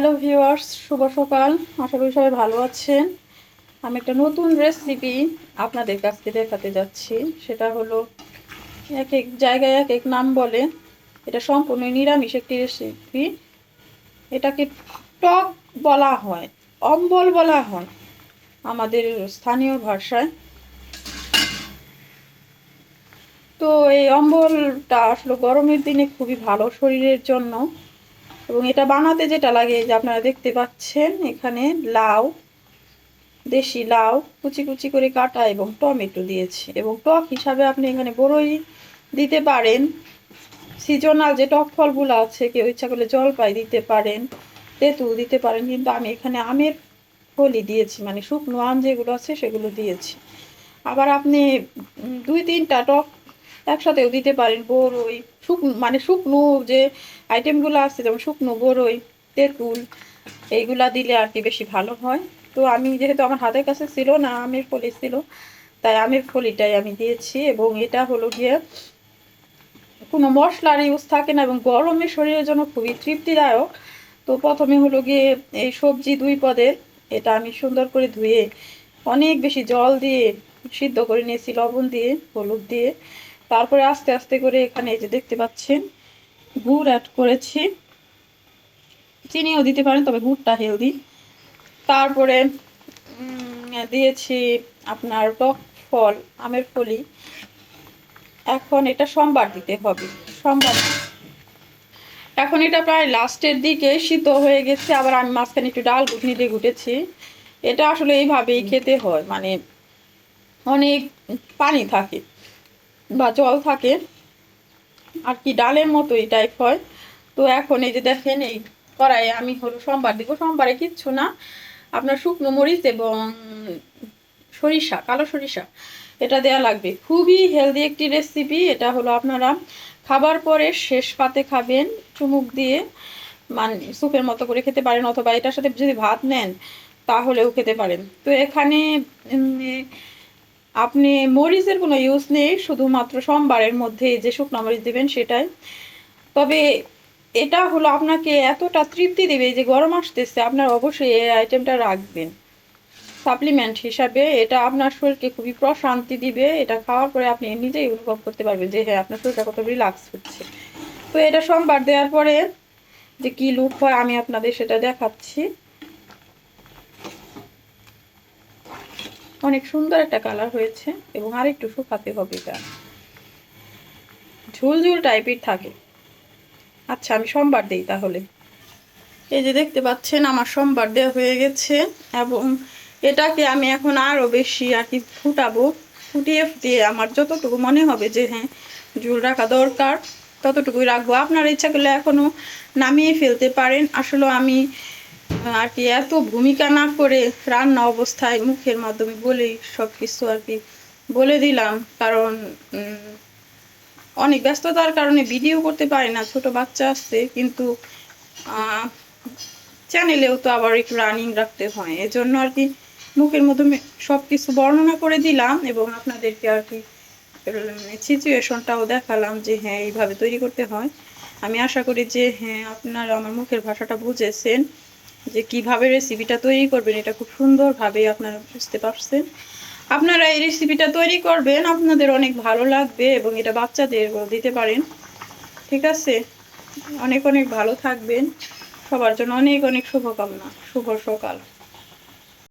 Hello viewers, শুভ সকাল। আশা করি সবাই ভালো আছেন। আমি একটা নতুন রেসিপি আপনাদের কাছকে দেখাতে যাচ্ছি। সেটা হলো এক এক জায়গায় এক এক নাম বলে। এটা সম্পূর্ণ নিরামিষ একটি রেসিপি এটাকে টক বলা হয়, অম্বল বলা হয় আমাদের স্থানীয় ভাষায়। তো এই অম্বলটা আসলে গরমের দিনে খুবই ভালো শরীরের জন্য। এবং এটা বানাতে যেটা লাগে যে আপনারা দেখতে পাচ্ছেন, এখানে লাউ, দেশি লাউ, কুচি কুচি করে কাটা এবং টমেটো দিয়েছি। এবং টক হিসাবে আপনি এখানে বড়ই দিতে পারেন। সিজনাল যে টক ফলগুলো আছে, কেউ ইচ্ছা করলে জলপাই দিতে পারেন, তেঁতুল দিতে পারেন, কিন্তু আমি এখানে আমের ফলি দিয়েছি মানে শুকনো আম যেগুলো আছে সেগুলো দিয়েছি। আবার আপনি দুই তিনটা টক একসাথেও দিতে পারেন, বড়ই। শুকনো মানে শুকনো যে আইটেমগুলো আছে, যেমন শুকনো বড়ই তেঁতুল, এইগুলা দিলে আর কি বেশি ভালো হয়। তো আমি যেহেতু আমার হাতের কাছে ছিল না, আমের ফলি ছিল, তাই আমের ফলিটাই আমি দিয়েছি এবং এটা হলো গিয়ে কোনো মশলার ইউজ থাকে না এবং গরমে শরীরের জন্য খুবই তৃপ্তিদায়ক। তো প্রথমে হলো গিয়ে এই সবজি দুই পদের এটা আমি সুন্দর করে ধুয়ে অনেক বেশি জল দিয়ে সিদ্ধ করে নিয়েছি, লবণ দিয়ে, হলুদ দিয়ে। তারপরে আস্তে আস্তে করে এখানে এই যে দেখতে পাচ্ছেন, গুড় অ্যাড করেছি। চিনিও দিতে পারেন, তবে গুড়টা হেলদি তারপরে দিয়েছি আপনার টক ফল, আমের ফলি এখন এটা সোমবার দিতে হবে, সোমবার। এখন এটা প্রায় লাস্টের দিকে শীত হয়ে গেছে। আবার আমি মাঝখানে একটু ডাল ঘুটনি দিয়ে ঘুটেছি। এটা আসলে এইভাবেই খেতে হয় মানে অনেক পানি থাকে। বা জল থাকে আর কি, ডালের মতোই টাইপ হয়। তো এখন এই যে দেখেন, এই কড়াইয়ে আমি হলো সোমবার দিব। সোমবারে কিচ্ছু না। আপনার শুকনো মরিচ এবং সরিষা, কালো সরিষা, এটা দেয়া লাগবে। খুবই হেলদি একটি রেসিপি এটা হলো আপনারা খাবার পরে শেষ পাতে খাবেন, চুমুক দিয়ে। মানে স্যুপের মতো করে খেতে পারেন অথবা এটার সাথে যদি ভাত নেন, তাহলেও খেতে পারেন। তো এখানে আপনি মরিচের কোনো ইউজ নেই, শুধুমাত্র সোমবারের মধ্যে যে শুকনো মরিচ দেবেন সেটাই। তবে এটা হলো আপনাকে এতটা তৃপ্তি দেবে যে গরম আসতেছে, আপনার অবশ্যই এই আইটেমটা রাখবেন। সাপ্লিমেন্ট হিসাবে এটা আপনার শরীরকে খুবই প্রশান্তি দিবে, এটা খাওয়ার পরে আপনি নিজেই অনুভব করতে পারবেন যে হ্যাঁ আপনার শরীরটা কত রিল্যাক্স হচ্ছে। তো এটা সোমবার দেওয়ার পরে যে কি লুক হয় আমি আপনাদের সেটা দেখাচ্ছি। অনেক সুন্দর একটা কালার হয়েছে এবং আরেকটু শুকাতে হবে এটা। ঝুলঝুল টাইপের থাকে। আচ্ছা আমি সোমবার দিই তাহলে। এই যে দেখতে পাচ্ছেন, আমার সোমবার দেওয়া হয়ে গেছে এবং এটাকে আমি এখন আরও বেশি আর কি ফুটাবো। ফুটিয়ে ফুটিয়ে আমার যতটুকু মনে হবে যে হ্যাঁ ঝুল রাখা দরকার, ততটুকুই রাখব। আপনার ইচ্ছা করলে এখনও নামিয়ে ফেলতে পারেন। আসলে আমি আর কি এত ভূমিকা না করে রান্না অবস্থায় মুখের মাধ্যমে বলেই সব কিছু আর কি বলে দিলাম। কারণ অনেক ব্যস্ততার কারণে ভিডিও করতে পারি না, ছোট বাচ্চা আসছে কিন্তু চ্যানেলেও তো আবার একটু রানিং রাখতে হয়। এজন্য আর কি মুখের মাধ্যমে সব কিছু বর্ণনা করে দিলাম এবং আপনাদেরকে আর কি সিচুয়েশনটাও দেখালাম যে হ্যাঁ এইভাবে তৈরি করতে হয়। আমি আশা করি যে হ্যাঁ আপনারা আমার মুখের ভাষাটা বুঝেছেন। যে কীভাবে রেসিপিটা তৈরি করবেন, এটা খুব সুন্দরভাবে আপনারা বুঝতে পারছেন। আপনারা এই রেসিপিটা তৈরি করবেন, আপনাদের অনেক ভালো লাগবে এবং এটা বাচ্চাদের দিতে পারেন। ঠিক আছে? অনেক অনেক ভালো থাকবেন। সবার জন্য অনেক অনেক শুভকামনা, শুভ সকাল।